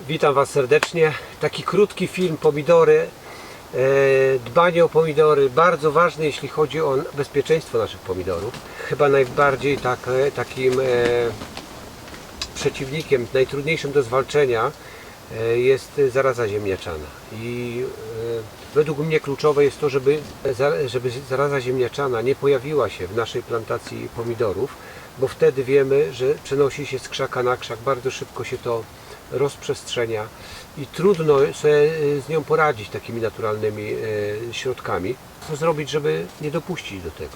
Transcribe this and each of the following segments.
Witam Was serdecznie. Taki krótki film pomidory. E, dbanie o pomidory bardzo ważne, jeśli chodzi o bezpieczeństwo naszych pomidorów. Chyba najbardziej tak, e, takim e, przeciwnikiem, najtrudniejszym do zwalczenia jest zaraza ziemniaczana. I według mnie kluczowe jest to, żeby, żeby zaraza ziemniaczana nie pojawiła się w naszej plantacji pomidorów, bo wtedy wiemy, że przenosi się z krzaka na krzak, bardzo szybko się to rozprzestrzenia i trudno sobie e, z nią poradzić takimi naturalnymi e, środkami. Co zrobić, żeby nie dopuścić do tego?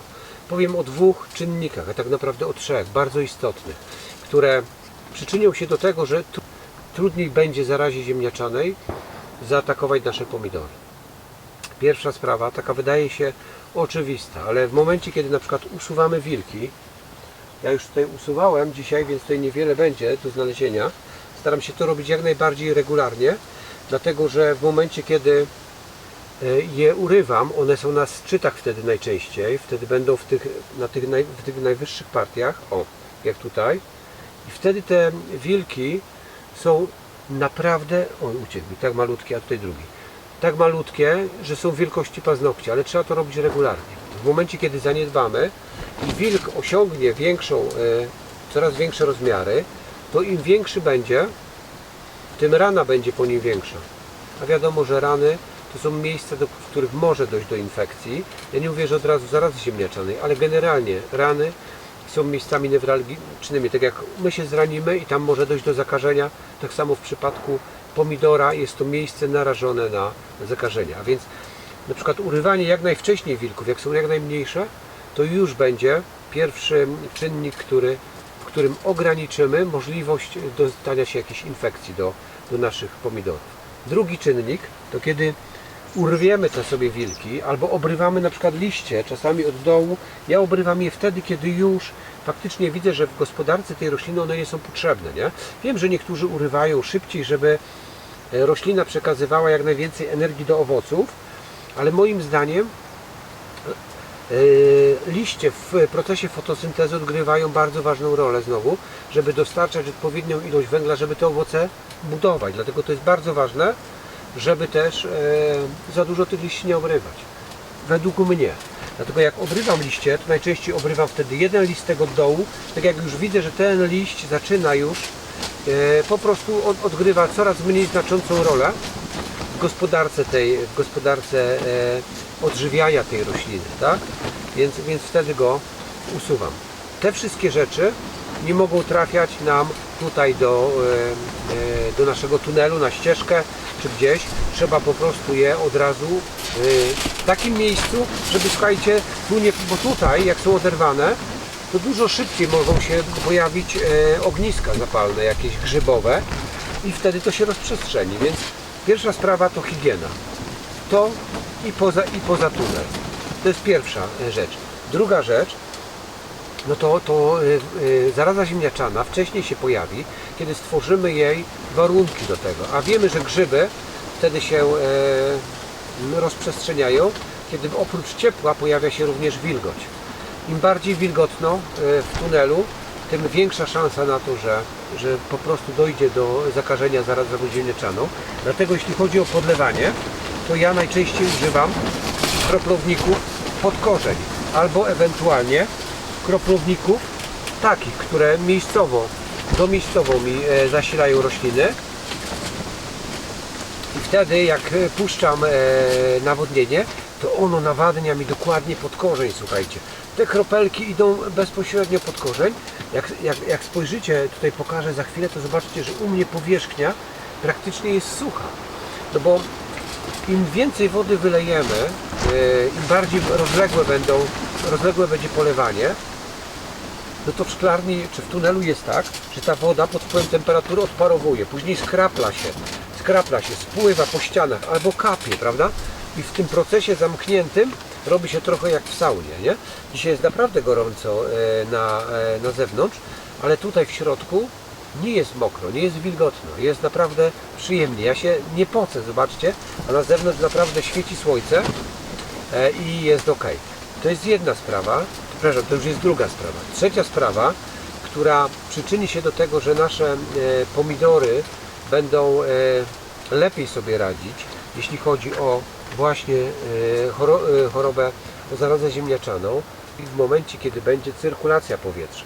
Powiem o dwóch czynnikach, a tak naprawdę o trzech, bardzo istotnych, które przyczynią się do tego, że tr- trudniej będzie zarazie ziemniaczanej zaatakować nasze pomidory. Pierwsza sprawa, taka wydaje się oczywista, ale w momencie, kiedy na przykład usuwamy wilki, ja już tutaj usuwałem dzisiaj, więc tutaj niewiele będzie do znalezienia. Staram się to robić jak najbardziej regularnie, dlatego że w momencie, kiedy e, je urywam, one są na szczytach wtedy najczęściej, wtedy będą w tych, na tych, naj, w tych najwyższych partiach, o, jak tutaj. I wtedy te wilki są naprawdę, o uciekł mi, tak malutkie, a tutaj drugi. Tak malutkie, że są wielkości paznokcia, ale trzeba to robić regularnie. W momencie, kiedy zaniedbamy i wilk osiągnie większą, e, coraz większe rozmiary, to im większy będzie, tym rana będzie po nim większa. A wiadomo, że rany to są miejsca, do, w których może dojść do infekcji. Ja nie mówię, że od razu zarazy ziemniaczanej, ale generalnie rany są miejscami newralgicznymi. Tak jak my się zranimy i tam może dojść do zakażenia, tak samo w przypadku pomidora jest to miejsce narażone na zakażenia. A więc na przykład urywanie jak najwcześniej wilków, jak są jak najmniejsze, to już będzie pierwszy czynnik, który, w którym ograniczymy możliwość dostania się jakiejś infekcji do, do naszych pomidorów. Drugi czynnik to kiedy urwiemy te sobie wilki albo obrywamy na przykład liście, czasami od dołu. Ja obrywam je wtedy, kiedy już faktycznie widzę, że w gospodarce tej rośliny one nie są potrzebne. Nie? Wiem, że niektórzy urywają szybciej, żeby e, roślina przekazywała jak najwięcej energii do owoców, ale moim zdaniem liście w procesie fotosyntezy odgrywają bardzo ważną rolę znowu, żeby dostarczać odpowiednią ilość węgla, żeby te owoce budować. Dlatego to jest bardzo ważne, żeby też e, za dużo tych liści nie obrywać. Według mnie. Dlatego jak obrywam liście, to najczęściej obrywam wtedy jeden listek od dołu. Tak jak już widzę, że ten liść zaczyna już e, po prostu od, odgrywa coraz mniej znaczącą rolę gospodarce tej, w gospodarce e, odżywiania tej rośliny, tak? Więc, więc wtedy go usuwam. Te wszystkie rzeczy nie mogą trafiać nam tutaj do, e, e, do naszego tunelu, na ścieżkę czy gdzieś. Trzeba po prostu je od razu w takim miejscu, żeby słuchajcie, tu nie, bo tutaj jak są oderwane, to dużo szybciej mogą się pojawić ogniska zapalne, jakieś grzybowe i wtedy to się rozprzestrzeni. Więc pierwsza sprawa to higiena. To i poza, i poza tunel. To jest pierwsza e, rzecz. Druga rzecz, no to, to y, y, zaraza ziemniaczana wcześniej się pojawi, kiedy stworzymy jej warunki do tego. A wiemy, że grzyby wtedy się e, rozprzestrzeniają, kiedy oprócz ciepła pojawia się również wilgoć. Im bardziej wilgotno e, w tunelu, tym większa szansa na to, że, że po prostu dojdzie do zakażenia zarazą ziemniaczaną. Dlatego jeśli chodzi o podlewanie, to ja najczęściej używam kroplowników pod korzeń albo ewentualnie kroplowników takich, które miejscowo, domiejscowo mi e, zasilają rośliny i wtedy jak e, puszczam e, nawodnienie, to ono nawadnia mi dokładnie pod korzeń, słuchajcie. Te kropelki idą bezpośrednio pod korzeń. Jak, jak, jak spojrzycie, tutaj pokażę za chwilę, to zobaczycie, że u mnie powierzchnia praktycznie jest sucha. No bo im więcej wody wylejemy, e, im bardziej rozległe będą, rozległe będzie polewanie, no to w szklarni czy w tunelu jest tak, że ta woda pod wpływem temperatury odparowuje, później skrapla się, skrapla się, spływa po ścianach albo kapie, prawda? I w tym procesie zamkniętym robi się trochę jak w saunie, nie? Dzisiaj jest naprawdę gorąco e, na, e, na zewnątrz, ale tutaj w środku nie jest mokro, nie jest wilgotno, jest naprawdę przyjemnie. Ja się nie pocę, zobaczcie, a na zewnątrz naprawdę świeci słońce e, i jest ok. To jest jedna sprawa, przepraszam, to już jest druga sprawa. Trzecia sprawa, która przyczyni się do tego, że nasze pomidory będą lepiej sobie radzić, jeśli chodzi o właśnie e, e, chorobę, o zarazę ziemniaczaną i w momencie, kiedy będzie cyrkulacja powietrza.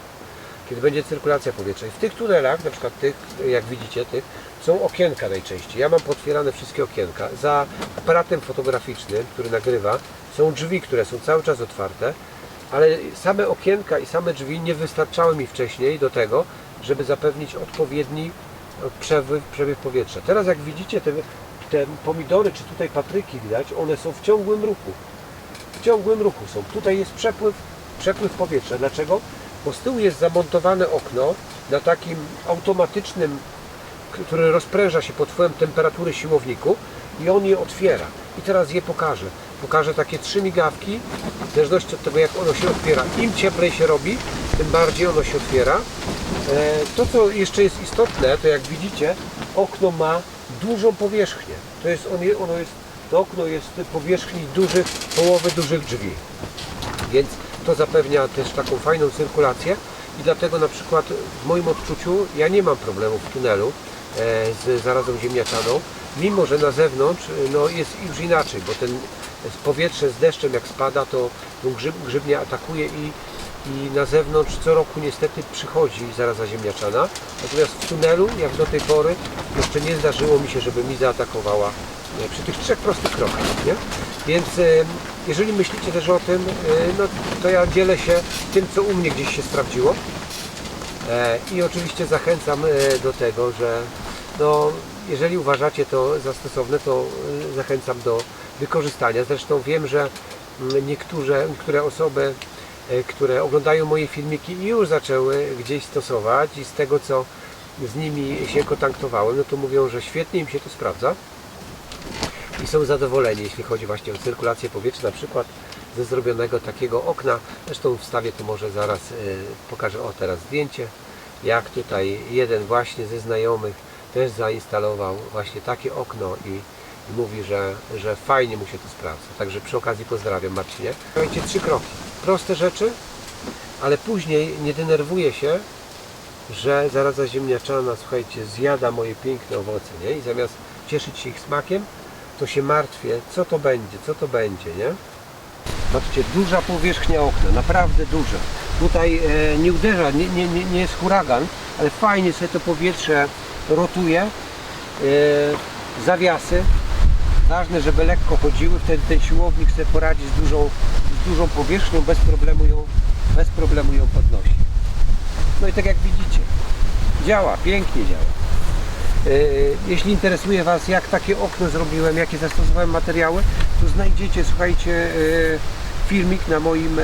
Kiedy będzie cyrkulacja powietrza. I w tych tunelach, na przykład tych, jak widzicie, tych, są okienka najczęściej. Ja mam potwierane wszystkie okienka. Za aparatem fotograficznym, który nagrywa, są drzwi, które są cały czas otwarte, ale same okienka i same drzwi nie wystarczały mi wcześniej do tego, żeby zapewnić odpowiedni przepływ powietrza. Teraz jak widzicie te, te pomidory, czy tutaj papryki widać, one są w ciągłym ruchu. W ciągłym ruchu są. Tutaj jest przepływ, przepływ powietrza. Dlaczego? Bo z tyłu jest zamontowane okno na takim automatycznym, który rozpręża się pod wpływem temperatury siłowniku i on je otwiera. I teraz je pokażę. Pokażę takie trzy migawki, w zależności od tego jak ono się otwiera. Im cieplej się robi, tym bardziej ono się otwiera. E, To co jeszcze jest istotne, to jak widzicie, okno ma dużą powierzchnię. To jest, on je- ono jest, to okno jest powierzchni dużych, połowy dużych drzwi. Więc to zapewnia też taką fajną cyrkulację i dlatego na przykład w moim odczuciu ja nie mam problemu w tunelu e, z zarazą ziemniaczaną, mimo że na zewnątrz e, no, jest już inaczej, bo ten powietrze z deszczem jak spada, to tą grzyb, grzybnię atakuje i, i na zewnątrz co roku niestety przychodzi zaraza ziemniaczana. Natomiast w tunelu, jak do tej pory, jeszcze nie zdarzyło mi się, żeby mi zaatakowała e, przy tych trzech prostych krokach. Nie? Więc e, jeżeli myślicie też o tym, e, no, to ja dzielę się tym, co u mnie gdzieś się sprawdziło. I oczywiście zachęcam do tego, że no, jeżeli uważacie to za stosowne, to zachęcam do wykorzystania. Zresztą wiem, że mm, niektóre, niektóre osoby, które oglądają moje filmiki już zaczęły gdzieś stosować i z tego co z nimi się kontaktowałem, no to mówią, że świetnie im się to sprawdza i są zadowoleni, jeśli chodzi właśnie o cyrkulację powietrza, na przykład ze zrobionego takiego okna. Zresztą wstawię tu może zaraz, y, pokażę o teraz zdjęcie, jak tutaj jeden właśnie ze znajomych też zainstalował właśnie takie okno i, i mówi, że, że fajnie mu się to sprawdza. Także przy okazji pozdrawiam Marcinie. Słuchajcie, trzy kroki. Proste rzeczy, ale później nie denerwuję się, że zaraza ziemniaczana, słuchajcie, zjada moje piękne owoce, nie? I zamiast cieszyć się ich smakiem, to się martwię, co to będzie, co to będzie, nie? Patrzcie, duża powierzchnia okna, naprawdę duża. Tutaj e, nie uderza, nie, nie, nie, nie jest huragan, ale fajnie sobie to powietrze rotuje. E, zawiasy, ważne, żeby lekko chodziły, wtedy ten siłownik sobie poradzi z dużą, z dużą powierzchnią, bez problemu ją, bez problemu ją podnosi. No i tak jak widzicie, działa, pięknie działa. E, Jeśli interesuje Was, jak takie okno zrobiłem, jakie zastosowałem materiały, to znajdziecie, słuchajcie, e, filmik na moim e,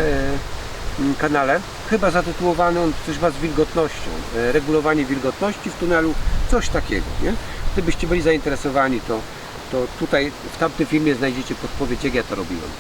kanale, chyba zatytułowany on coś ma z wilgotnością, regulowanie wilgotności w tunelu, coś takiego, nie? Gdybyście byli zainteresowani, to, to tutaj w tamtym filmie znajdziecie podpowiedź, jak ja to robiłem.